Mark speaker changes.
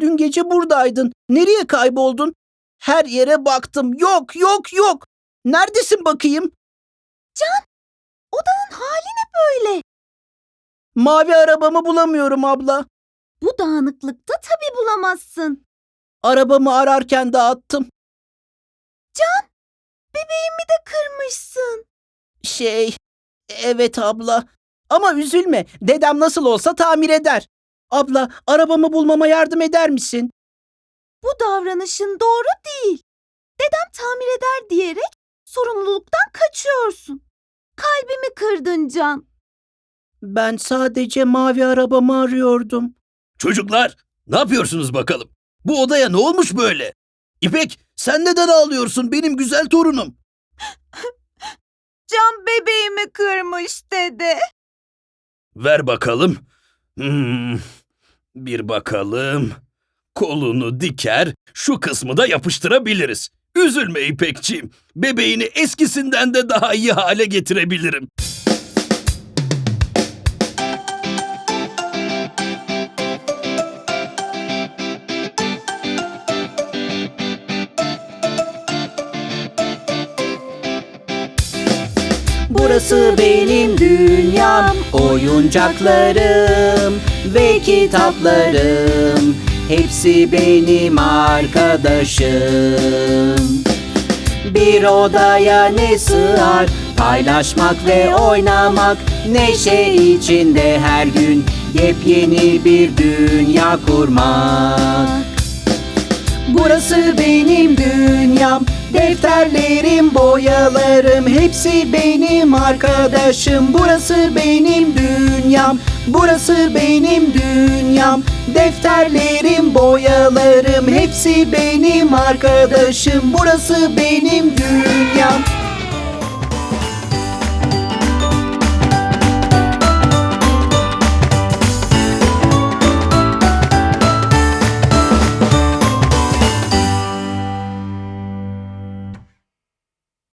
Speaker 1: Dün gece buradaydın. Nereye kayboldun? Her yere baktım. Yok, yok, yok. Neredesin bakayım?
Speaker 2: Odanın hali ne böyle?
Speaker 1: Mavi arabamı bulamıyorum abla.
Speaker 2: Bu dağınıklıkta tabii bulamazsın.
Speaker 1: Arabamı ararken dağıttım.
Speaker 2: Bebeğimi de kırmışsın.
Speaker 1: Şey, evet abla. Ama üzülme. Dedem nasıl olsa tamir eder. Abla, arabamı bulmama yardım eder misin?
Speaker 2: Bu davranışın doğru değil. Dedem tamir eder diyerek sorumluluktan kaçıyorsun. Kalbimi kırdın Can.
Speaker 1: Ben sadece mavi arabamı arıyordum.
Speaker 3: Çocuklar, ne yapıyorsunuz bakalım? Bu odaya ne olmuş böyle? İpek, sen neden ağlıyorsun benim güzel torunum?
Speaker 2: Can bebeğimi kırmış dede.
Speaker 3: Ver bakalım. Hmm, bir bakalım. Kolunu diker, şu kısmı da yapıştırabiliriz. Üzülme İpekçiğim. Bebeğini eskisinden de daha iyi hale getirebilirim.
Speaker 1: Burası benim dünyam, oyuncaklarım ve kitaplarım. Hepsi benim arkadaşım. Bir odaya ne sığar? Paylaşmak ve oynamak Neşe içinde her gün Yepyeni bir dünya kurmak Burası benim dünyam Defterlerim, boyalarım Hepsi benim arkadaşım Burası benim dünyam Burası benim dünyam. Defterlerim, boyalarım Hepsi benim arkadaşım. Burası benim dünyam